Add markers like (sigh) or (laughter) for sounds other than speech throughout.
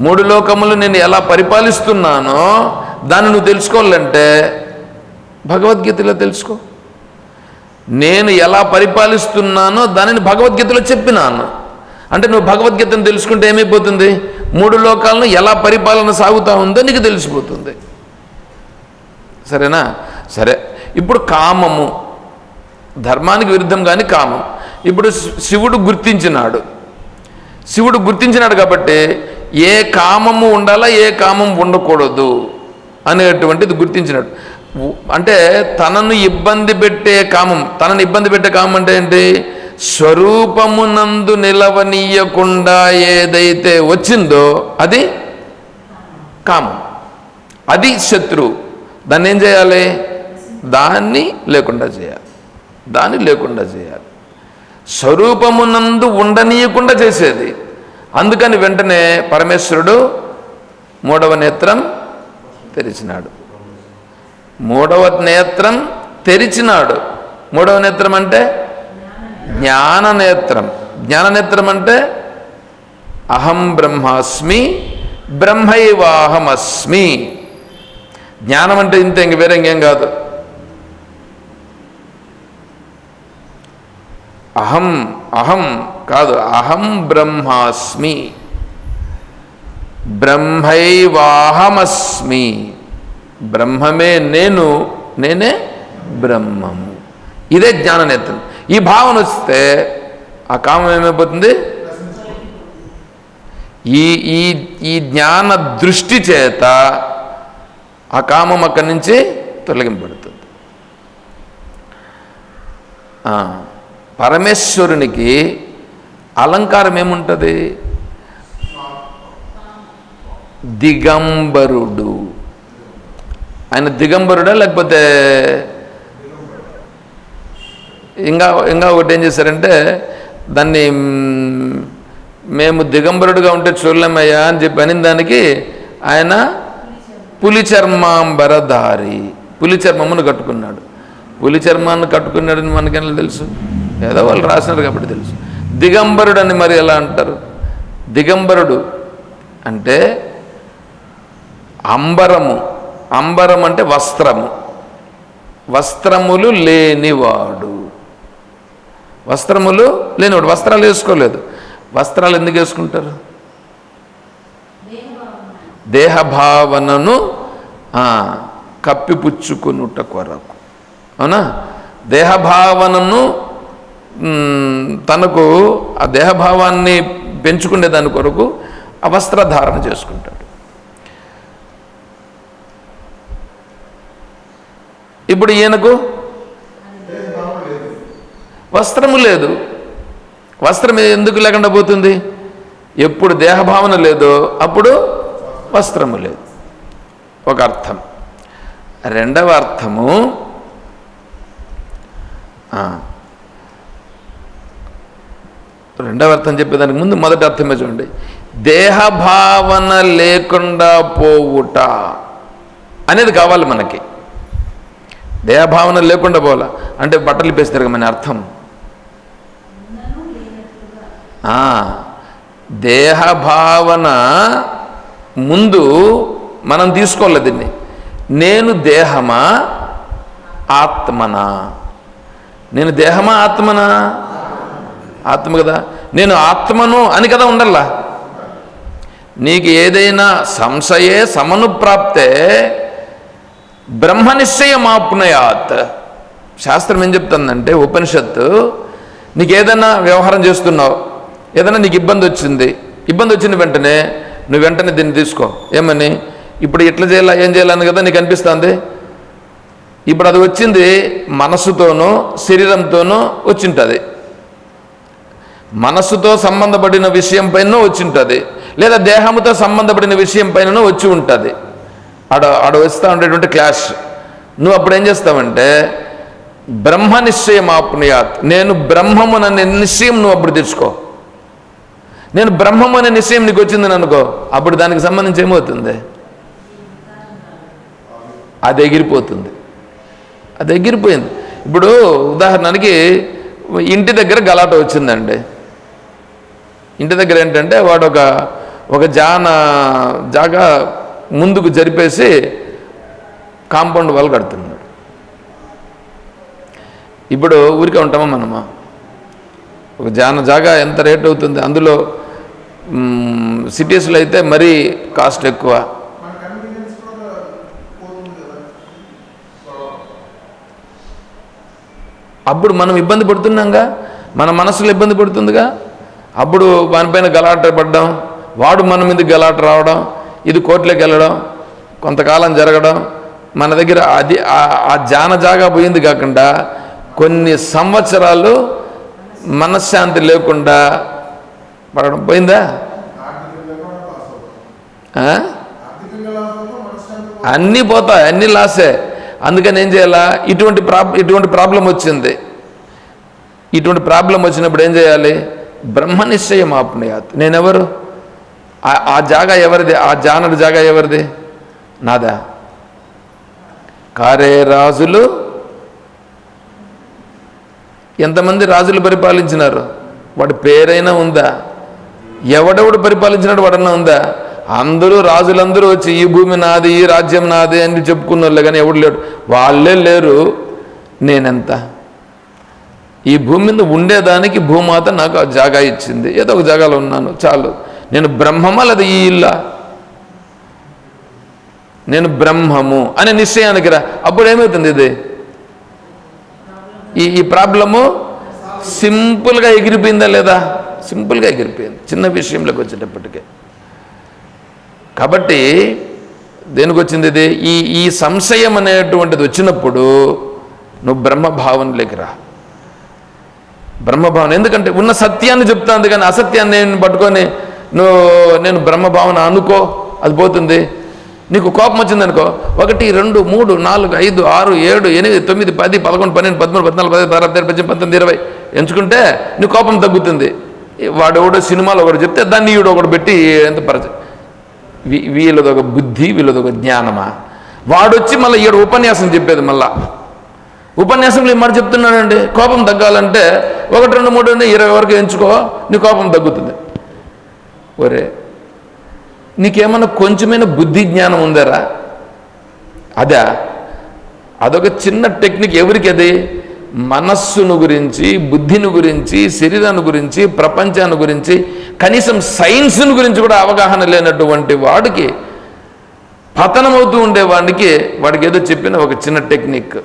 మూడు లోకములు నేను ఎలా పరిపాలిస్తున్నానో దాన్ని నువ్వు తెలుసుకోవాలంటే భగవద్గీతలో తెలుసుకో. నేను ఎలా పరిపాలిస్తున్నానో దానిని భగవద్గీతలో చెప్పినాను. అంటే నువ్వు భగవద్గీతను తెలుసుకుంటే ఏమైపోతుంది? మూడు లోకాలను ఎలా పరిపాలన సాగుతూ ఉందో నీకు తెలిసిపోతుంది. సరేనా? సరే. ఇప్పుడు కామము. ధర్మానికి విరుద్ధం కానీ కామం. ఇప్పుడు శివుడు గుర్తించినాడు. శివుడు గుర్తించినాడు కాబట్టి ఏ కామము ఉండాలా ఏ కామం ఉండకూడదు అనేటువంటిది గుర్తించినట్టు. అంటే తనను ఇబ్బంది పెట్టే కామం తనను ఇబ్బంది పెట్టే కామం అంటే ఏంటి? స్వరూపమునందు నిలవనీయకుండా ఏదైతే వచ్చిందో అది కామం. అది శత్రువు దాన్ని ఏం చేయాలి? దాన్ని లేకుండా చేయాలి. దాన్ని లేకుండా చేయాలి. స్వరూపమునందు ఉండనీయకుండా చేసేది. అందుకని వెంటనే పరమేశ్వరుడు మూడవ నేత్రం తెరిచినాడు. మూడవ నేత్రం తెరిచినాడు. మూడవ నేత్రం అంటే జ్ఞాననేత్రం జ్ఞాననేత్రం అంటే అహం బ్రహ్మాస్మి బ్రహ్మైవాహమస్మి. జ్ఞానం అంటే ఇంత ఇంక వేరే ఇంకేం కాదు. అహం అహం కాదు అహం బ్రహ్మాస్మి. బ్రహ్మైవాహమస్మి. బ్రహ్మమే నేను నేనే బ్రహ్మము. ఇదే జ్ఞాననేత్రం ఈ భావన వస్తే ఆ కామం ఏమైపోతుంది? ఈ ఈ ఈ జ్ఞాన దృష్టి చేత ఆ కామం అక్కడి నుంచి తొలగింపబడుతుంది. పరమేశ్వరునికి అలంకారం ఏముంటుంది? దిగంబరుడు. ఆయన దిగంబరుడా లేకపోతే ఇంకా ఇంకా ఒకటి ఏం చేశారంటే దాన్ని మేము దిగంబరుడుగా ఉంటే చూడలేమయ్యా అని చెప్పి అని దానికి ఆయన పులి చర్మాంబరధారి పులి చర్మమును కట్టుకున్నాడు. పులి చర్మాన్ని కట్టుకున్నాడని మనకెలా తెలుసు? ఏదో వాళ్ళు రాసినారు కాబట్టి తెలుసు. దిగంబరుడు అని మరి ఎలా అంటారు? దిగంబరుడు అంటే అంబరము. అంబరం అంటే వస్త్రము. వస్త్రములు లేనివాడు. వస్త్రములు లేనివాడు. వస్త్రాలు వేసుకోలేదు. వస్త్రాలు ఎందుకు వేసుకుంటారు? దేహభావనను కప్పిపుచ్చుకునుట కొరకు. అవునా? దేహభావనను తనకు ఆ దేహభావాన్ని పెంచుకునే దాని కొరకు ఆ వస్త్రధారణ చేసుకుంటాడు. ఇప్పుడు ఈయనకు వస్త్రము లేదు. వస్త్రం ఎందుకు లేకుండా పోతుంది? ఎప్పుడు దేహభావన లేదో అప్పుడు వస్త్రము లేదు. ఒక అర్థం. రెండవ అర్థము రెండవ అర్థం చెప్పేదానికి ముందు మొదటి అర్థమే చూడండి. దేహభావన లేకుండా పోవుట అనేది కావాలి మనకి. దేహభావన లేకుండా పోవాల? అంటే బట్టలు పేసి మన అర్థం. ఆ, దేహభావన ముందు మనం తీసుకోవాలి దీన్ని. నేను దేహమా? ఆత్మనా. నేను దేహమా ఆత్మనా? ఆత్మ కదా? నేను ఆత్మను అని కదా ఉండల్లా నీకు ఏదైనా సంశయే సమనుప్రాప్తే బ్రహ్మనిశ్చయమాప్నయాత్. శాస్త్రం ఏం చెప్తుందంటే ఉపనిషత్తు నీకు ఏదైనా వ్యవహారం చేస్తున్నావు ఏదైనా నీకు ఇబ్బంది వచ్చింది ఇబ్బంది వచ్చిన వెంటనే నువ్వు వెంటనే దీన్ని తీసుకో. ఏమని? ఇప్పుడు ఎట్లా చేయాలా ఏం చేయాలని కదా నీకు అనిపిస్తుంది? ఇప్పుడు అది వచ్చింది మనస్సుతోనూ శరీరంతోనూ వచ్చింటుంది. మనస్సుతో సంబంధపడిన విషయం పైన వచ్చి ఉంటుంది. లేదా దేహముతో సంబంధపడిన విషయం పైన వచ్చి ఉంటుంది. ఆడ ఆడ వస్తూ ఉండేటువంటి క్లాష్. నువ్వు అప్పుడు ఏం చేస్తావంటే బ్రహ్మ నిశ్చయం ఆప్నుయాత్. నేను బ్రహ్మముననే నిశ్చయం నువ్వు అప్పుడు తెచ్చుకో. నేను బ్రహ్మం అనే నిశ్చయం నీకు వచ్చిందని అనుకో అప్పుడు దానికి సంబంధించి ఏమవుతుంది? అది ఎగిరిపోతుంది. అది ఎగిరిపోయింది. ఇప్పుడు ఉదాహరణకి ఇంటి దగ్గర గలాట వచ్చిందండి. ఇంటి దగ్గర ఏంటంటే వాడు ఒక ఒక జాన జాగా ముందుకు జరిపేసి కాంపౌండ్ వాల్ కడుతున్నాడు. ఇప్పుడు ఊరికే ఉంటామా మనమా? ఒక జాన జాగా ఎంత రేట్ అవుతుంది? అందులో సిటీస్లో అయితే మరీ కాస్ట్ ఎక్కువ. అప్పుడు మనం ఇబ్బంది పడుతున్నాంగా? మన మనసులో ఇబ్బంది పడుతుందిగా? అప్పుడు వానిపైన గలాట పడ్డం వాడు మన మీద గలాట రావడం ఇది కోర్టులోకి వెళ్ళడం కొంతకాలం జరగడం మన దగ్గర అది ఆ- జానజాగా జాన జాగా పోయింది కాకుండా కొన్ని సంవత్సరాలు మనశ్శాంతి లేకుండా పడడం పోయిందా? అన్నీ పోతాయి అన్నీ లాసే. అందుకని ఏం చేయాలా? ఇటువంటి ప్రాబ్ ఇటువంటి ప్రాబ్లం వచ్చింది. ఇటువంటి ప్రాబ్లం వచ్చినప్పుడు ఏం చేయాలి? బ్రహ్మ నిశ్చయం ఆప్నయాత్. నేనెవరు? ఆ- ఆ జాగా ఎవరిది? ఆ జానడు జాగా ఎవరిది? నాదా? కారే రాజులు? ఎంతమంది రాజులు పరిపాలించినారు? వాడి పేరైనా ఉందా? ఎవడెవడు పరిపాలించినాడు వాడన్నా ఉందా? అందరూ రాజులందరూ వచ్చి ఈ భూమి నాది ఈ రాజ్యం నాది అని చెప్పుకున్న వాళ్ళు కానీ ఎవడు లేడు. వాళ్ళే లేరు. నేనెంత? ఈ భూమి మీద ఉండేదానికి భూమాత నాకు ఆ జాగా ఇచ్చింది. ఏదో ఒక జాగాలో ఉన్నాను. చాలు. నేను బ్రహ్మమా లేదా ఈ ఇల్లా? నేను బ్రహ్మము అనే నిశ్చయానికి రా. అప్పుడు ఏమవుతుంది ఇది? ఈ ఈ ప్రాబ్లము సింపుల్గా ఎగిరిపోయిందా లేదా? సింపుల్గా ఎగిరిపోయింది. చిన్న విషయంలోకి వచ్చేటప్పటికే. కాబట్టి దేనికి వచ్చింది ఇది? ఈ ఈ సంశయం అనేటువంటిది వచ్చినప్పుడు నువ్వు బ్రహ్మభావనలోకి రా. బ్రహ్మభావన. ఎందుకంటే ఉన్న సత్యాన్ని చెప్తాంది కానీ అసత్యాన్ని నేను పట్టుకొని నువ్వు నేను బ్రహ్మభావన అనుకో అది పోతుంది. నీకు కోపం వచ్చిందనుకో ఒకటి రెండు మూడు నాలుగు ఐదు ఆరు ఏడు ఎనిమిది తొమ్మిది పది పదకొండు పన్నెండు పదమూడు పద్నాలుగు పది పదహారు పదిహేను పద్దెనిమిది పంతొమ్మిది ఇరవై. ఎంచుకుంటే నీ కోపం తగ్గుతుంది. వాడు ఎవడో సినిమాలో ఒకటి చెప్తే దాన్ని ఈడు ఒకటి పెట్టి ఎంత పరచ వీ- వీళ్ళదొక బుద్ధి వీళ్ళదొక జ్ఞానమా? వాడొచ్చి మళ్ళీ ఈడు ఉపన్యాసం చెప్పేది మళ్ళీ. ఉపన్యాసంలో ఈ మాట చెప్తున్నాడండి కోపం తగ్గాలంటే ఒకటి రెండు మూడు రెండు ఇరవై వరకు ఎంచుకో నీ కోపం తగ్గుతుంది. ఒరే నీకేమన్నా కొంచెమైనా బుద్ధి జ్ఞానం ఉందరా? అదా అదొక చిన్న టెక్నిక్ ఎవరికి అది? మనస్సును గురించి బుద్ధిని గురించి శరీరాన్ని గురించి ప్రపంచాన్ని గురించి కనీసం సైన్స్ను గురించి కూడా అవగాహన లేనటువంటి వాడికి పతనమవుతూ ఉండే వాడికి వాడికి ఏదో చెప్పిన ఒక చిన్న టెక్నిక్.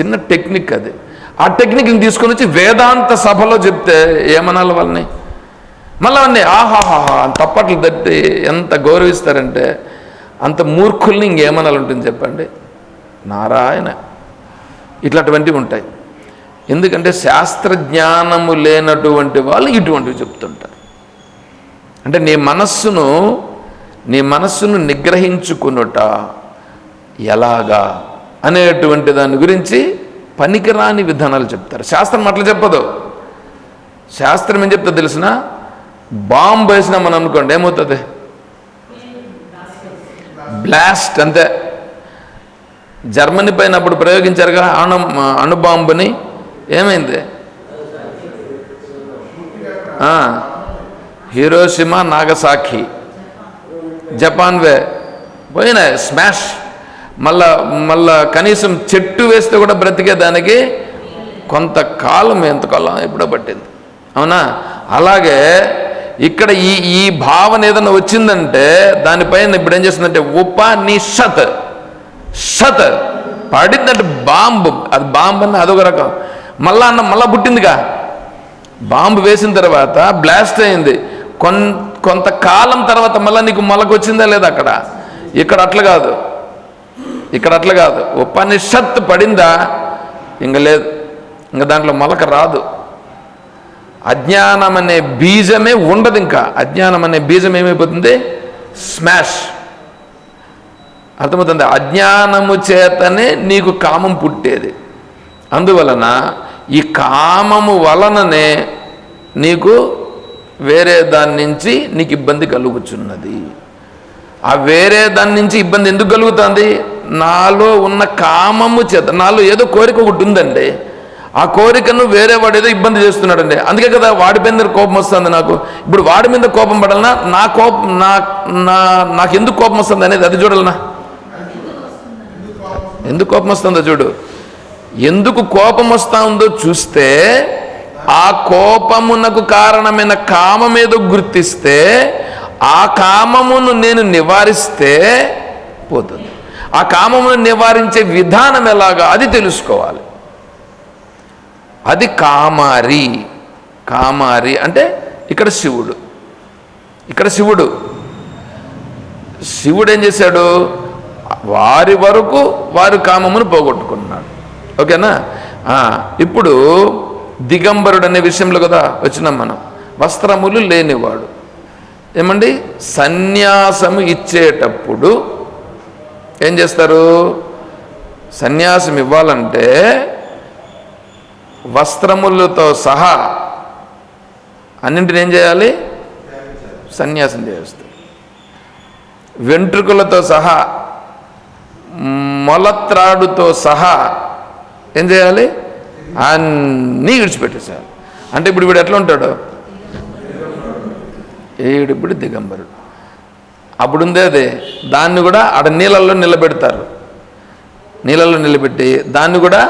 చిన్న టెక్నిక్ అది. ఆ టెక్నిక్ని తీసుకొని వచ్చి వేదాంత సభలో చెప్తే ఏమనాలి వాళ్ళని? మళ్ళీ అండి ఆహాహాహా అని తప్పట్లు తట్టి ఎంత గౌరవిస్తారంటే అంత మూర్ఖుల్ని ఇంకేమనాలి ఉంటుంది చెప్పండి? నారాయణ. ఇట్లాంటివంటివి ఉంటాయి. ఎందుకంటే శాస్త్రజ్ఞానము లేనటువంటి వాళ్ళు ఇటువంటివి చెప్తుంటారు. అంటే నీ మనస్సును నీ మనస్సును నిగ్రహించుకునుట ఎలాగా? అనేటువంటి దాని గురించి పనికిరాని విధానాలు చెప్తారు. శాస్త్రం అట్లా చెప్పదు. శాస్త్రం ఏం చెప్తా తెలిసిన? బాంబు వేసినా మనం అనుకోండి ఏమవుతుంది? బ్లాస్ట్ అంతే. జర్మనీ పైన అప్పుడు ప్రయోగించారుగా అణు అణుబాంబుని ఏమైంది? హీరోషిమా నాగసాఖి జపాన్వే. పోయినాయి. స్మాష్. మళ్ళా మళ్ళా కనీసం చెట్టు వేస్తే కూడా బ్రతికేదానికి కొంతకాలం ఎంతకాలం ఎప్పుడో పట్టింది. అవునా? అలాగే ఇక్కడ ఈ ఈ భావన ఏదైనా వచ్చిందంటే దానిపైన ఇప్పుడు ఏం చేస్తుందంటే ఉపనిషత్ షత్ పడిందంటే బాంబు అది బాంబు అన్న అదొక రకం. మళ్ళా అన్న మళ్ళా పుట్టిందిగా. బాంబు వేసిన తర్వాత బ్లాస్ట్ అయింది. కొన్ కొంతకాలం తర్వాత మళ్ళీ నీకు మొలకొచ్చిందా లేదా అక్కడ? ఇక్కడ అట్లా కాదు. ఇక్కడ అట్లా కాదు. ఉపనిషత్తు పడిందా? ఇంక లేదు. ఇంక దాంట్లో మొలక రాదు. అజ్ఞానం అనే బీజమే ఉండదు ఇంకా. అజ్ఞానం అనే బీజం ఏమైపోతుంది? స్మాష్. అర్థమవుతుంది? అజ్ఞానము చేతనే నీకు కామం పుట్టేది. అందువలన ఈ కామము వలననే నీకు వేరే దాని నుంచి నీకు ఇబ్బంది కలుగుచున్నది. ఆ వేరే దాని నుంచి ఇబ్బంది ఎందుకు కలుగుతుంది? నాలో ఉన్న కామము చేత నాలో ఏదో కోరిక ఒకటి ఉందండి. ఆ కోరికను వేరే వాడు ఏదో ఇబ్బంది చేస్తున్నాడండి. అందుకే కదా వాడి మీద కోపం వస్తుంది నాకు. ఇప్పుడు వాడి మీద కోపం పడాలనా? నా కోపం నా నా నాకు ఎందుకు కోపం వస్తుంది అనేది అది చూడాలనా? ఎందుకు కోపం వస్తుందో చూడు. ఎందుకు కోపం వస్తుందో చూస్తే ఆ కోపమునకు కారణమైన కామం ఏదో గుర్తిస్తే ఆ కామమును నేను నివారిస్తే పోతుంది. ఆ కామమును నివారించే విధానం ఎలాగా? అది తెలుసుకోవాలి. అది కామారి. కామారి అంటే ఇక్కడ శివుడు. ఇక్కడ శివుడు. శివుడు ఏం చేశాడు? వారి వరకు వారి కామమును పోగొట్టుకున్నాడు. ఓకేనా? ఇప్పుడు దిగంబరుడు అనే విషయంలో కదా వచ్చినాం మనం. వస్త్రములు లేనివాడు. ఏమండి? సన్యాసము ఇచ్చేటప్పుడు ఏం చేస్తారు? సన్యాసం ఇవ్వాలంటే వస్త్రములతో సహా అన్నింటిని ఏం చేయాలి? సన్యాసం చేస్తారు. వెంట్రుకలతో సహా మొలత్రాడుతో సహా ఏం చేయాలి? అన్నీ విడిచిపెట్టేశారు అంటే ఇప్పుడు వీడు ఎట్లా ఉంటాడు? ఏడుపుడు దిగంబరుడు. అప్పుడుందే అదే. దాన్ని కూడా ఆడ నీళ్ళల్లో నిలబెడతారు. నీళ్ళల్లో నిలబెట్టి దాన్ని కూడా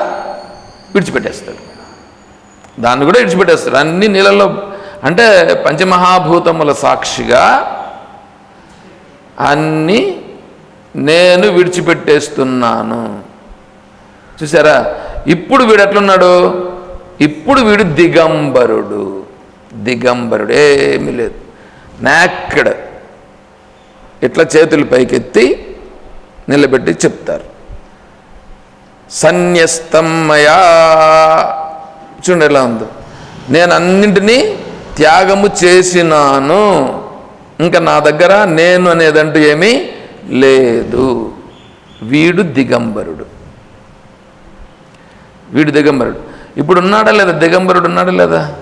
విడిచిపెట్టేస్తారు. దాన్ని కూడా విడిచిపెట్టేస్తారు. అన్ని నీళ్ళల్లో అంటే పంచమహాభూతముల సాక్షిగా అన్నీ నేను విడిచిపెట్టేస్తున్నాను. చూసారా? ఇప్పుడు వీడు ఎట్లున్నాడు? ఇప్పుడు వీడు దిగంబరుడు. దిగంబరుడు. ఏమీ లేదు. నాక్కడు. ఇట్లా చేతులు పైకెత్తి నిలబెట్టి చెప్తారు. సన్యస్తమయా చూడండి ఎలా ఉందో. నేను అన్నింటినీ త్యాగము చేసినాను. ఇంకా నా దగ్గర నేను అనేదంటూ ఏమీ లేదు. వీడు దిగంబరుడు. వీడు దిగంబరుడు. ఇప్పుడు ఉన్నాడా లేదా? దిగంబరుడు ఉన్నాడా లేదా?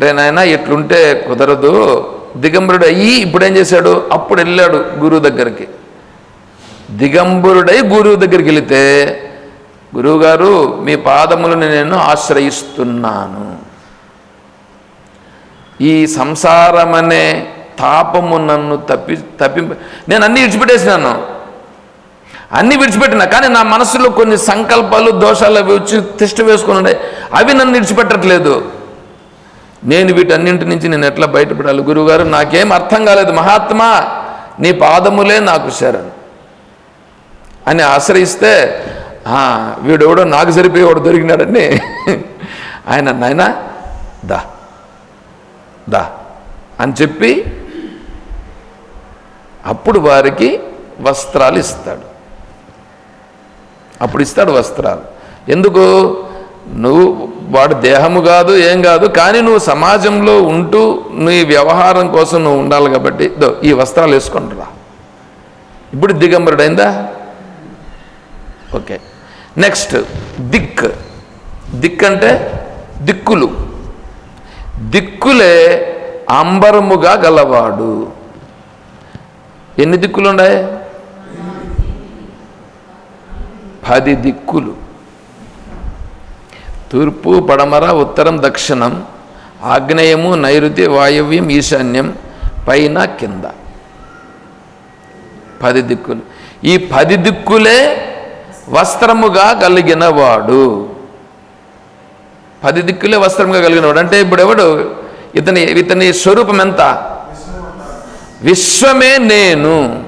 రే నాయన ఇట్లుంటే కుదరదు. దిగంబరుడు అయ్యి ఇప్పుడు ఏం చేశాడు? అప్పుడు వెళ్ళాడు గురువు దగ్గరికి. దిగంబరుడై గురువు దగ్గరికి వెళితే గురువుగారు మీ పాదములను నేను ఆశ్రయిస్తున్నాను. ఈ సంసారమనే తాపము నన్ను తప్పి తప్పింప నేను అన్ని విడిచిపెట్టేసినాను. అన్నీ విడిచిపెట్టినా కానీ నా మనసులో కొన్ని సంకల్పాలు దోషాలు అవి వచ్చి తిష్ట వేసుకుని ఉన్నాయి అవి నన్ను విడిచిపెట్టట్లేదు. నేను వీటన్నింటి నుంచి నేను ఎట్లా బయటపడాలి? గురువుగారు నాకేం అర్థం కాలేదు. మహాత్మా నీ పాదములే నాకు శరణ్ అని ఆశ్రయిస్తే "ఆ, వీడెవడో నాకు సరిపోయేవాడు దొరికినాడని (laughs) ఆయన నాయనా దా దా అని చెప్పి అప్పుడు వారికి వస్త్రాలు ఇస్తాడు. అప్పుడు ఇస్తాడు వస్త్రాలు. ఎందుకు? నువ్వు వాడు దేహము కాదు ఏం కాదు కానీ నువ్వు సమాజంలో ఉంటూ నీ వ్యవహారం కోసం నువ్వు ఉండాలి కాబట్టి ఈ వస్త్రాలు వేసుకుంటురా ఇప్పుడు దిగంబరుడైందా? ఓకే. నెక్స్ట్ దిక్. దిక్ అంటే దిక్కులు. దిక్కులే అంబరముగా గలవాడు. ఎన్ని దిక్కులు ఉన్నాయి పది దిక్కులు. తూర్పు పడమర ఉత్తరం దక్షిణం ఆగ్నేయము నైరుతి వాయవ్యం ఈశాన్యం పైన కింద. పది దిక్కులు. ఈ పది దిక్కులే వస్త్రముగా కలిగిన వాడు పది దిక్కులే వస్త్రముగా కలిగిన వాడు అంటే ఇప్పుడు ఎవడు ఇతని ఇతని స్వరూపం ఎంత? విశ్వమే నేను.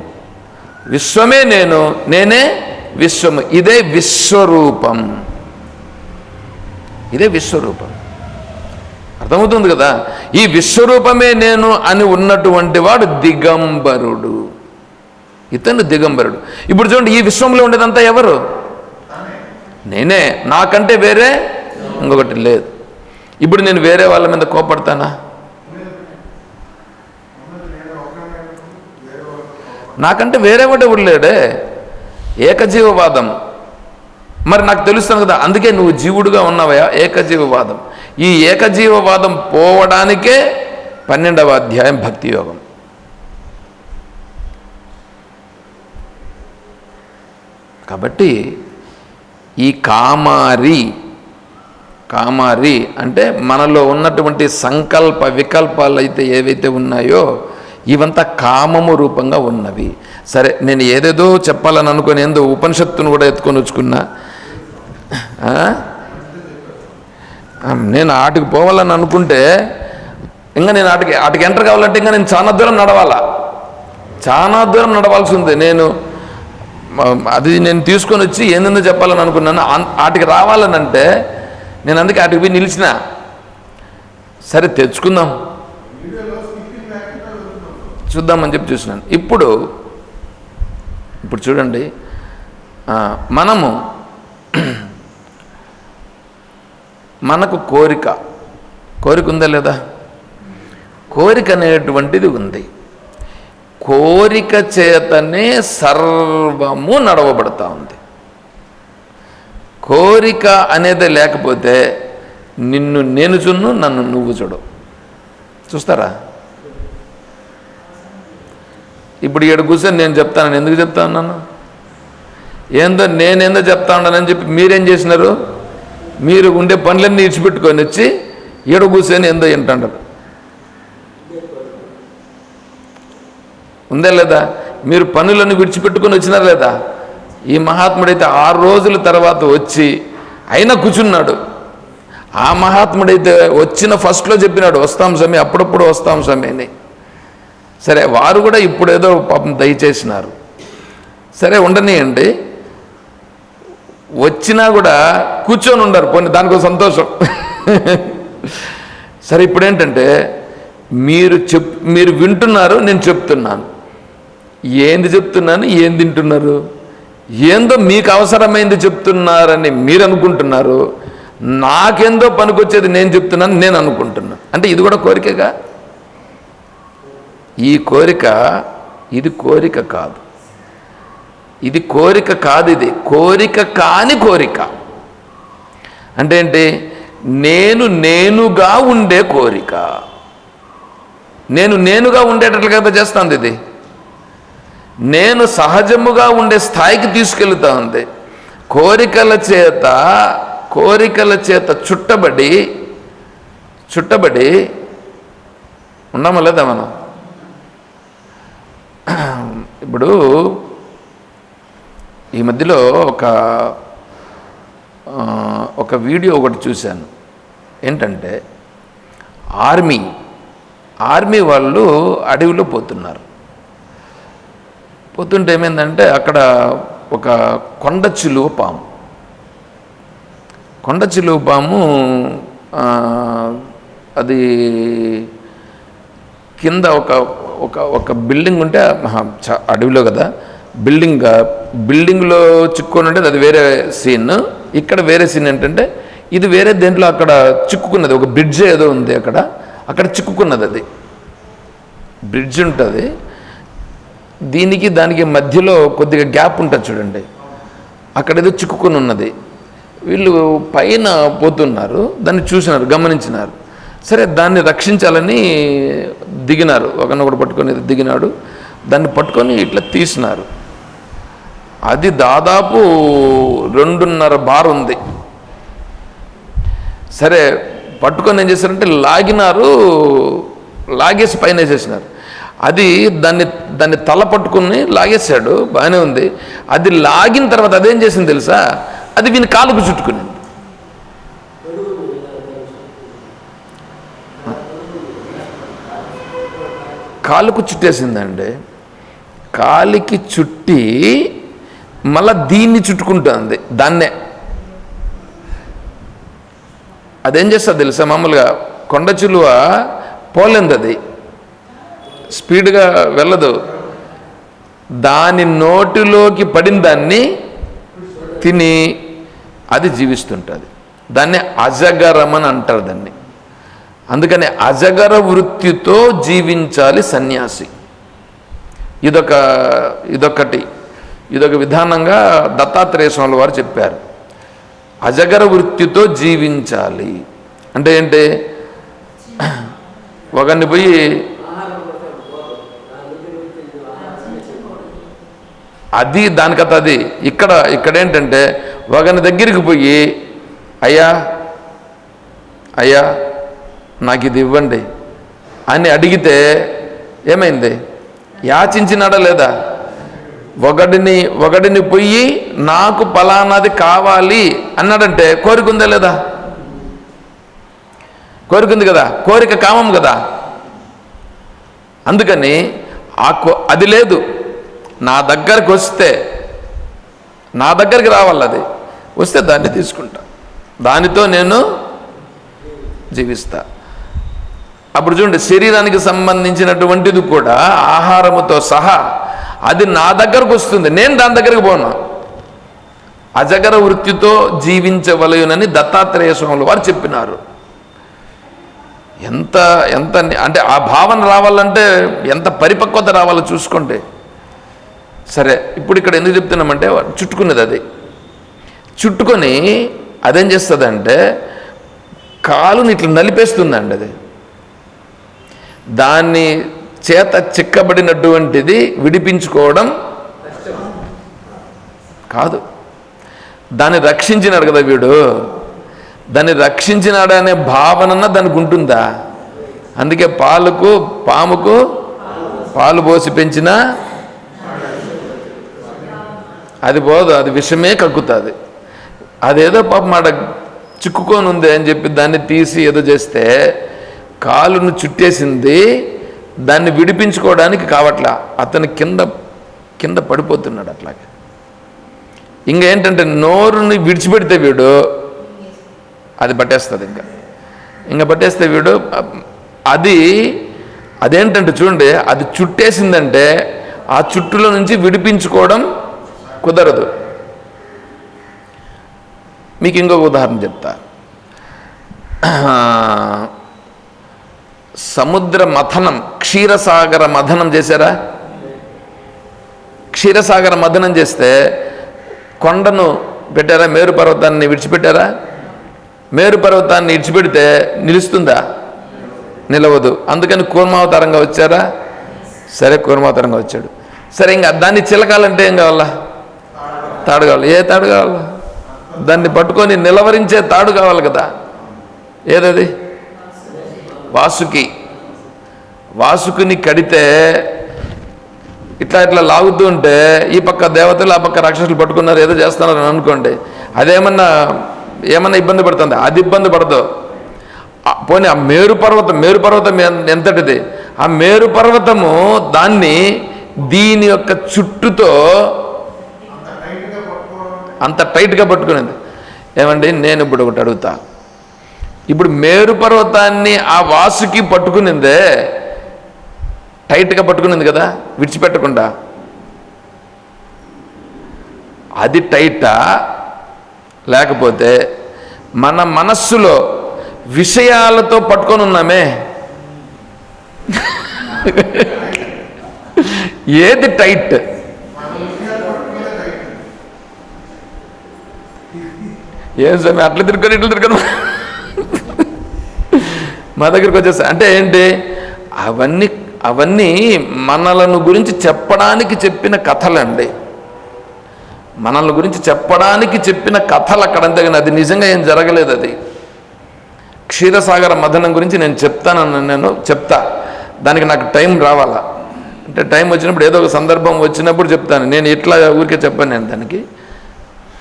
విశ్వమే నేను. నేనే విశ్వము. ఇదే విశ్వరూపం. ఇదే విశ్వరూపం. అర్థమవుతుంది కదా? ఈ విశ్వరూపమే నేను అని ఉన్నటువంటి వాడు దిగంబరుడు. ఇతను దిగంబరుడు. ఇప్పుడు చూడండి ఈ విశ్వంలో ఉండేదంతా ఎవరు? నేనే. నాకంటే వేరే ఇంకొకటి లేదు. ఇప్పుడు నేను వేరే వాళ్ళ మీద కోపడతానా? నాకంటే వేరే వాడు ఎవరు లేడే? ఏకజీవవాదం. మరి నాకు తెలుస్తాను కదా అందుకే నువ్వు జీవుడుగా ఉన్నావయా ఏకజీవవాదం. ఈ ఏకజీవవాదం పోవడానికే పన్నెండవ అధ్యాయం భక్తి యోగం. కాబట్టి ఈ కామారి కామారి అంటే మనలో ఉన్నటువంటి సంకల్ప వికల్పాలు అయితే ఏవైతే ఉన్నాయో ఇవంతా కామము రూపంగా ఉన్నవి. సరే నేను ఏదేదో చెప్పాలని అనుకుని ఏందో ఉపనిషత్తును కూడా ఎత్తుకొని వచ్చుకున్నా నేను ఆటికి పోవాలని అనుకుంటే ఇంకా నేను ఆటికి ఆటికి ఎంటర్ కావాలంటే ఇంకా నేను చాలా దూరం నడవాలా? చాలా దూరం నడవాల్సి ఉంది నేను అది నేను తీసుకొని వచ్చి ఏందో చెప్పాలని అనుకున్నాను. అన్- ఆటికి రావాలని అంటే నేను అందుకే ఆటికి పోయి నిలిచిన. సరే తెచ్చుకుందాం. చూద్దామని చెప్పి చూసినాను. ఇప్పుడు ఇప్పుడు చూడండి. మనము మనకు కోరిక. కోరిక ఉందా లేదా? కోరిక అనేటువంటిది ఉంది. కోరిక చేతనే సర్వము నడవబడతా ఉంది. కోరిక అనేది లేకపోతే నిన్ను నేను చున్ను నన్ను నువ్వు చూడు చూస్తారా? ఇప్పుడు ఏడు కూర్చొని నేను చెప్తాను ఎందుకు చెప్తా ఉన్నాను ఏందో నేనేందో చెప్తా ఉన్నానని చెప్పి మీరేం చేసినారు? మీరు ఉండే పనులన్నీ ఇచ్చిపెట్టుకొని వచ్చి ఈడ కూర్చొని ఎందో ఏంటంటారు? ఉందా లేదా? మీరు పనులను విడిచిపెట్టుకొని వచ్చినారా లేదా? ఈ మహాత్ముడైతే ఆరు రోజుల తర్వాత వచ్చి అయినా కూర్చున్నాడు. ఆ మహాత్ముడైతే వచ్చిన ఫస్ట్లో చెప్పినాడు వస్తాం స్వామి అప్పుడప్పుడు వస్తాం సమయని సరే వారు కూడా ఇప్పుడేదో పాపం దయచేసినారు. సరే ఉండనియండి. వచ్చినా కూడా కూర్చొని ఉండరు. పోనీ దానికో సంతోషం. సరే ఇప్పుడు ఏంటంటే మీరు చెప్ మీరు వింటున్నారు నేను చెప్తున్నాను. ఏంది చెప్తున్నాను ఏం తింటున్నారు? ఏందో మీకు అవసరమైంది చెప్తున్నారని మీరు అనుకుంటున్నారు. నాకేందో పనికొచ్చేది నేను చెప్తున్నాను నేను అనుకుంటున్నాను. అంటే ఇది కూడా కోరికగా? ఈ కోరిక ఇది కోరిక కాదు. ఇది కోరిక కాదు ఇది. కోరిక కాని కోరిక. అంటే ఏంటి? నేను నేనుగా ఉండే కోరిక. నేను నేనుగా ఉండేటట్లుగా కదా చేస్తుంది ఇది. నేను సహజముగా ఉండే స్థాయికి తీసుకెళ్తా ఉంది. కోరికల చేత కోరికల చేత చుట్టబడి చుట్టబడి ఉన్నామా లేదా మనం? (clears throat) ఇప్పుడు ఈ మధ్యలో ఒక ఒక వీడియో ఒకటి చూశాను. ఏంటంటే ఆర్మీ ఆర్మీ వాళ్ళు అడవిలో పోతున్నారు. పోతుంటే ఏమైందంటే అక్కడ ఒక కొండ చిలువ పాము. కొండ చిలువ పాము అది కింద ఒక ఒక ఒక బిల్డింగ్ ఉంటే చ- అడవిలో కదా. బిల్డింగ్ బిల్డింగ్లో చిక్కుకొని అంటే అది వేరే సీన్. ఇక్కడ వేరే సీన్ ఏంటంటే ఇది వేరే దేంట్లో అక్కడ చిక్కుకున్నది ఒక బ్రిడ్జ్ ఏదో ఉంది అక్కడ అక్కడ చిక్కుకున్నది అది. బ్రిడ్జ్ ఉంటుంది. దీనికి దానికి మధ్యలో కొద్దిగా గ్యాప్ ఉంటుంది చూడండి. అక్కడ ఏదో చిక్కుకుని ఉన్నది. వీళ్ళు పైన పోతున్నారు దాన్ని చూసినారు గమనించినారు. సరే దాన్ని రక్షించాలని దిగినారు. ఒకనొకడు పట్టుకొని దిగినాడు. దాన్ని పట్టుకొని ఇట్లా తీసినారు. అది దాదాపు రెండున్నర బార్ ఉంది. సరే పట్టుకొని ఏం చేశారంటే లాగినారు లాగేసి పైన వేసేసినారు. అది దాన్ని దాన్ని తల పట్టుకుని లాగేశాడు బాగానే ఉంది. అది లాగిన తర్వాత అదేం చేసింది తెలుసా? అది వీని కాలుకు చుట్టుకునింది. కాలుకు చుట్టేసిందండి. కాలికి చుట్టి మళ్ళా దీన్ని చుట్టుకుంటుంది దాన్నే. అదేం చేస్తుంది తెలుసా? మామూలుగా కొండ చిలువ పోలేదు అది స్పీడ్గా వెళ్ళదు. దాని నోటిలోకి పడిన దాన్ని తిని అది జీవిస్తుంటుంది. దాన్ని అజగరమని అంటారు దాన్ని. అందుకని అజగర వృత్తితో జీవించాలి సన్యాసి. ఇదొక ఇదొకటి ఇదొక విధానంగా దత్తాత్రేయ స్వామి వారు చెప్పారు. అజగర వృత్తితో జీవించాలి. అంటే ఏంటి? ఒకరిని పోయి అది దానికత అది. ఇక్కడ ఇక్కడ ఏంటంటే ఒకని దగ్గరికి పోయి అయ్యా అయ్యా నాకు ఇది ఇవ్వండి. అని అడిగితే ఏమైంది? యాచించినాడా లేదా? ఒకడిని ఒకడిని పొయ్యి నాకు పలానాది కావాలి అన్నాడంటే కోరిక ఉందా లేదా? కోరిక ఉంది కదా కోరిక కామం కదా. అందుకని ఆ కో అది లేదు. నా దగ్గరకు వస్తే నా దగ్గరికి రావాలి అది. వస్తే దాన్ని తీసుకుంటా. దానితో నేను జీవిస్తా. అప్పుడు చూడండి శరీరానికి సంబంధించినటువంటిది కూడా ఆహారముతో సహా అది నా దగ్గరకు వస్తుంది. నేను దాని దగ్గరకు పోను. అజగర వృత్తితో జీవించవలయునని దత్తాత్రేయ స్వాములు వారు చెప్పినారు. ఎంత ఎంత అంటే ఆ భావన రావాలంటే ఎంత పరిపక్వత రావాలో చూసుకోండి సరే ఇప్పుడు ఇక్కడ ఎందుకు చెప్తున్నామంటే చుట్టుకున్నది అది. చుట్టుకొని అదేం చేస్తుందంటే కాలుని ఇట్లా నలిపేస్తుందండి అది. దాన్ని చేత చిక్కబడినటువంటిది విడిపించుకోవడం కాదు. దాన్ని రక్షించినాడు కదా వీడు. దాన్ని రక్షించినాడు అనే భావనన్న దానికి ఉంటుందా? అందుకే పాలకు పాముకు పాలు పోసి పెంచిన అది పోదు అది విషమే కక్కుతుంది. అదేదో పాపం మాట చిక్కుకొని ఉంది అని చెప్పి దాన్ని తీసి ఏదో చేస్తే కాలును చుట్టేసింది దాన్ని విడిపించుకోవడానికి కావట్లా. అతను కింద కింద పడిపోతున్నాడు అట్లాగే. ఇంకేంటంటే నోరుని విడిచిపెడితే వీడు అది పట్టేస్తుంది ఇంకా. ఇంకా పట్టేస్తే వీడు అది అదేంటంటే చూడండి అది చుట్టేసిందంటే ఆ చుట్టులో నుంచి విడిపించుకోవడం కుదరదు. మీకు ఇంకొక ఉదాహరణ చెప్తా. సముద్ర మథనం క్షీరసాగర మథనం చేశారా? క్షీరసాగర మథనం చేస్తే కొండను పెట్టారా? మేరు పర్వతాన్ని విడిచిపెట్టారా? మేరు పర్వతాన్ని విడిచిపెడితే నిలుస్తుందా? నిలవదు. అందుకని కూర్మావతారంగా వచ్చారా? సరే కూర్మావతారంగా వచ్చాడు. సరే ఇంకా దాన్ని చిలకాలంటే ఏం కావాలా? తాడు కావాలి. ఏ తాడు కావాలా? దాన్ని పట్టుకొని నిలవరించే తాడు కావాలి కదా. ఏదది? వాసుకి. వాసుకుని కడితే ఇట్లా ఇట్లా లాగుతూ ఉంటే ఈ పక్క దేవతలు ఆ పక్క రాక్షసులు పట్టుకున్నారు ఏదో చేస్తున్నారు అని అనుకోండి. అదేమన్నా ఏమన్నా ఇబ్బంది పడుతుంది? అది ఇబ్బంది పడదు. పోనీ ఆ మేరు పర్వతం మేరు పర్వతం ఎంతటిది? ఆ మేరు పర్వతము దాన్ని దీని యొక్క చుట్టుతో అంత టైట్గా అంత టైట్గా పట్టుకునేది. ఏమండి? నేను ఇప్పుడు ఒకటి అడుగుతా. ఇప్పుడు మేరు పర్వతాన్ని ఆ వాసుకి పట్టుకునిందే టైట్గా పట్టుకునింది కదా విడిచిపెట్టకుండా. అది టైటా? లేకపోతే మన మనస్సులో విషయాలతో పట్టుకొని ఉన్నామే. ఏది టైట్? ఏం స్వామి అట్లా తిరుక్కొని ఇట్లా తిరుక్కొని మా దగ్గరికి వచ్చేస్తా అంటే ఏంటి? అవన్నీ అవన్నీ మనలను గురించి చెప్పడానికి చెప్పిన కథలండి. మనల్ని గురించి చెప్పడానికి చెప్పిన కథలు అక్కడ అంతేగాని అది నిజంగా ఏం జరగలేదు అది. క్షీరసాగర మథనం గురించి నేను చెప్తానని నేను చెప్తా. దానికి నాకు టైం రావాలా? అంటే టైం వచ్చినప్పుడు ఏదో ఒక సందర్భం వచ్చినప్పుడు చెప్తాను. నేను ఇట్లా ఊరికే చెప్పాను నేను దానికి.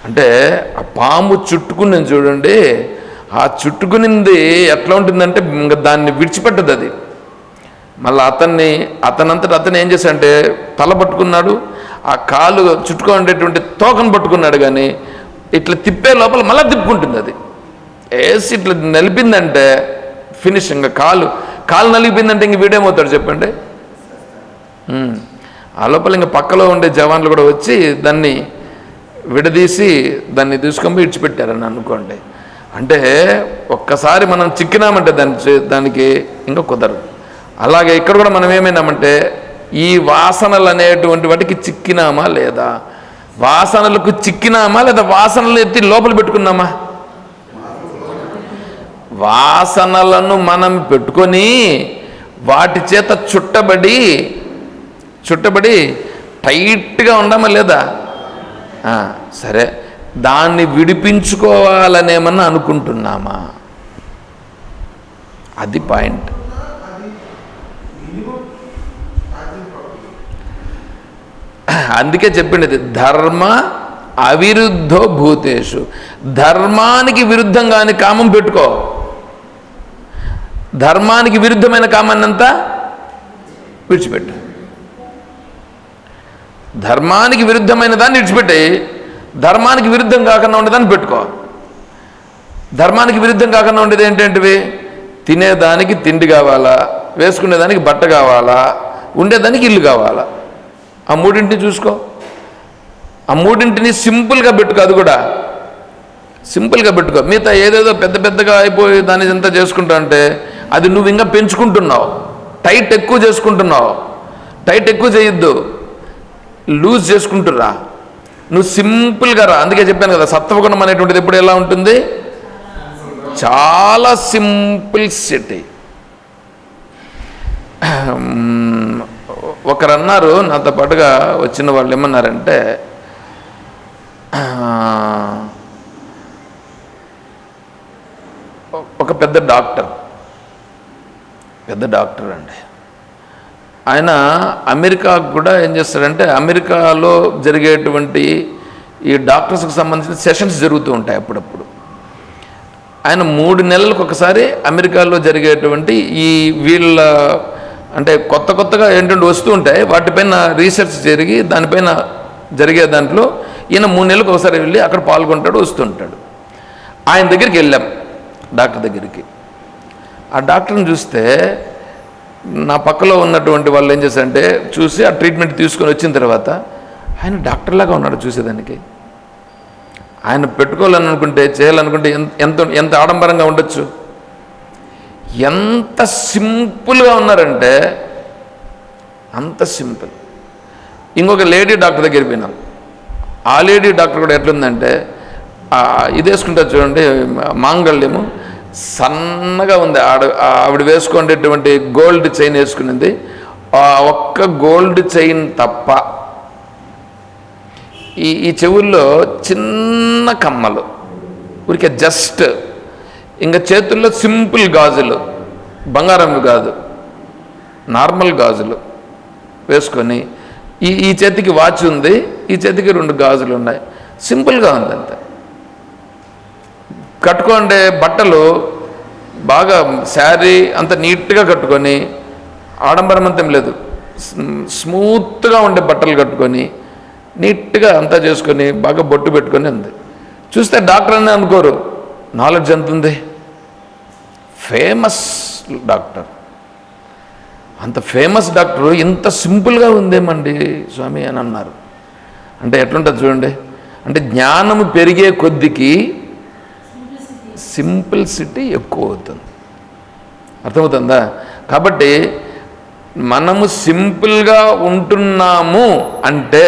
అంటే ఆ పాము చుట్టుకుని చూడండి ఆ చుట్టుకునింది ఎట్లా ఉంటుందంటే ఇంకా దాన్ని విడిచిపెట్టదు అది. మళ్ళీ అతన్ని అతనంతట అతను ఏం చేశాడంటే తల పట్టుకున్నాడు ఆ కాలు చుట్టుకునేటువంటి తోకను పట్టుకున్నాడు కానీ ఇట్లా తిప్పే లోపల మళ్ళీ తిప్పుకుంటుంది అది. వేసి ఇట్లా నలిపిందంటే ఫినిష్ ఇంకా కాలు కాలు నలిపిందంటే ఇంక వీడేమవుతాడు చెప్పండి? ఆ లోపల ఇంకా పక్కలో ఉండే జవాన్లు కూడా వచ్చి దాన్ని విడదీసి దాన్ని తీసుకొని విడిచిపెట్టారని అనుకోండి. అంటే ఒక్కసారి మనం చిక్కినామంటే దాని చే- దానికి ఇంకా కుదరదు. అలాగే ఇక్కడ కూడా మనం ఏమైనామంటే ఈ వాసనలు అనేటువంటి వాటికి చిక్కినామా లేదా? వాసనలకు చిక్కినామా లేదా వాసనలు ఎత్తి లోపల పెట్టుకున్నామా? వాసనలను మనం పెట్టుకొని వాటి చేత చుట్టబడి చుట్టబడి టైట్గా ఉండమా లేదా? సరే. దాన్ని విడిపించుకోవాలనేమన్నా అనుకుంటున్నామా? అది పాయింట్. అందుకే చెప్పినది ధర్మ అవిరుద్ధో భూతేషు. ధర్మానికి విరుద్ధంగాని కామం పెట్టుకో. ధర్మానికి విరుద్ధమైన కామాన్నంతా విడిచిపెట్టు. ధర్మానికి విరుద్ధమైన దాన్ని విడిచిపెట్టాయి. ధర్మానికి విరుద్ధం కాకుండా ఉండేదాన్ని పెట్టుకో. ధర్మానికి విరుద్ధం కాకుండా ఉండేది ఏంటంటివి? తినేదానికి తిండి కావాలా? వేసుకునేదానికి బట్ట కావాలా? ఉండేదానికి ఇల్లు కావాలా? ఆ మూడింటిని చూసుకో. ఆ మూడింటిని సింపుల్గా పెట్టుకో అది కూడా. సింపుల్గా పెట్టుకో. మిగతా ఏదేదో పెద్ద పెద్దగా అయిపోయి దాన్ని ఎంత చేసుకుంటా అంటే అది నువ్వు ఇంకా పెంచుకుంటున్నావు. టైట్ ఎక్కువ చేసుకుంటున్నావు. టైట్ ఎక్కువ చేయొద్దు. లూజ్ చేసుకుంటురా నువ్వు సింపుల్గా రా. అందుకే చెప్పాను కదా సత్వగుణం అనేటువంటిది ఎప్పుడు ఎలా ఉంటుంది? చాలా సింపుల్ సిటీ. ఒకరు అన్నారు నాతో పాటుగా వచ్చిన వాళ్ళు ఏమన్నారంటే ఒక పెద్ద డాక్టర్ పెద్ద డాక్టర్ అండి. ఆయన అమెరికాకు కూడా ఏం చేస్తాడంటే అమెరికాలో జరిగేటువంటి ఈ డాక్టర్స్కి సంబంధించిన సెషన్స్ జరుగుతూ ఉంటాయి అప్పుడప్పుడు. ఆయన మూడు నెలలకు ఒకసారి అమెరికాలో జరిగేటువంటి ఈ వీళ్ళ అంటే కొత్త కొత్తగా ఏంటంటే వస్తూ ఉంటాయి వాటిపైన రీసెర్చ్ జరిగి దానిపైన జరిగే దాంట్లో ఈయన మూడు నెలలకు ఒకసారి వెళ్ళి అక్కడ పాల్గొంటాడు వస్తుంటాడు ఆయన దగ్గరికి వెళ్ళాం డాక్టర్ దగ్గరికి. ఆ డాక్టర్ని చూస్తే నా పక్కలో ఉన్నటువంటి వాళ్ళు ఏం చేశారంటే చూసి ఆ ట్రీట్మెంట్ తీసుకొని వచ్చిన తర్వాత ఆయన డాక్టర్లాగా ఉన్నాడు చూసేదానికి. ఆయన పెట్టుకోవాలని అనుకుంటే చేయాలనుకుంటే ఎంత ఎంత ఎంత ఆడంబరంగా ఉండొచ్చు? ఎంత సింపుల్గా ఉన్నారంటే అంత సింపుల్. ఇంకొక లేడీ డాక్టర్ దగ్గర పోయినాం. ఆ లేడీ డాక్టర్ కూడా ఎట్లుందంటే ఇది వేసుకుంటారు చూడండి మాంగళ్యము. సన్నగా ఉంది. ఆడ ఆవిడ వేసుకునేటువంటి గోల్డ్ చైన్ వేసుకునింది. ఆ ఒక్క గోల్డ్ చైన్ తప్ప ఈ ఈ చెవుల్లో చిన్న కమ్మలు. ఊరికే జస్ట్. ఇంకా చేతుల్లో సింపుల్ గాజులు. బంగారం కాదు. నార్మల్ గాజులు వేసుకొని ఈ ఈ చేతికి వాచ్ ఉంది. ఈ చేతికి రెండు గాజులు ఉన్నాయి. సింపుల్గా ఉంది అంతే కట్టుకుండే బట్టలు బాగా శారీ అంత నీట్గా కట్టుకొని ఆడంబరం అంతం లేదు. స్మూత్గా ఉండే బట్టలు కట్టుకొని నీట్గా అంతా చేసుకొని బాగా బొట్టు పెట్టుకొని ఉంది చూస్తే డాక్టర్ అని అనుకోరు. నాలెడ్జ్ ఎంత ఉంది? Famous doctor. అంత ఫేమస్ డాక్టర్ ఇంత సింపుల్గా ఉందేమండి స్వామి అని అన్నారు. అంటే ఎట్లుంటుంది చూడండి. అంటే జ్ఞానము పెరిగే కొద్దికి సింపుల్సిటీ ఎక్కువ అవుతుంది. అర్థమవుతుందా? కాబట్టి మనము సింపుల్గా ఉంటున్నాము అంటే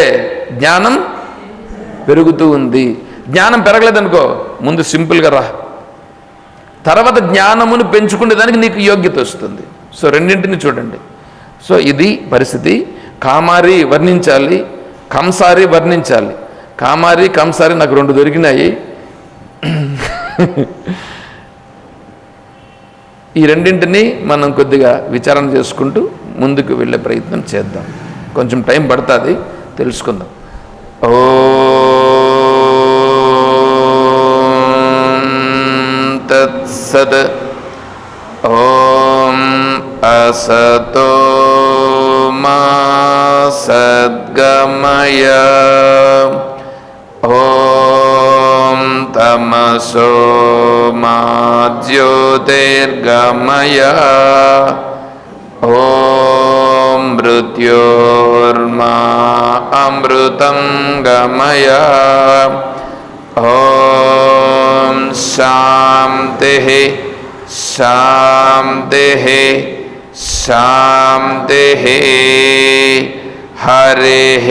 జ్ఞానం పెరుగుతూ ఉంది. జ్ఞానం పెరగలేదనుకో ముందు సింపుల్గా రా. తర్వాత జ్ఞానమును పెంచుకునేదానికి నీకు యోగ్యత వస్తుంది. సో రెండింటిని చూడండి. సో ఇది పరిస్థితి. కామారి వర్ణించాలి కంసారి వర్ణించాలి. కామారి కంసారి నాకు రెండు దొరికినాయి. ఈ రెండింటిని మనం కొద్దిగా విచారణ చేసుకుంటూ ముందుకు వెళ్ళే ప్రయత్నం చేద్దాం. కొంచెం టైం పడుతుంది తెలుసుకుందాం. ఓ తత్సత్ ఓం అసతో మా సద్గమయా तमसो मा ज्योतिर्गमय ॐ मृत्योर्मा अमृतं गमय। ॐ शान्तिः शान्तिः शान्तिः। हरेः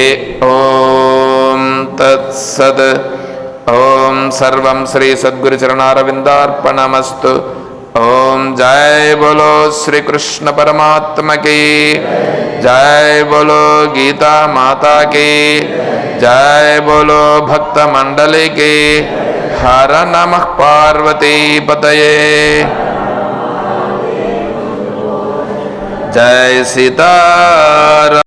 ॐ तत्सद्। ओम सर्व श्री सद्गुरुचरणारविंदार्पणमस्तु। ओम जय बोलो श्री कृष्ण परमात्मा की। जय बोलो गीता माता की। जय बोलो भक्त मंडली की। हर नमः पार्वती पतये। जय सीता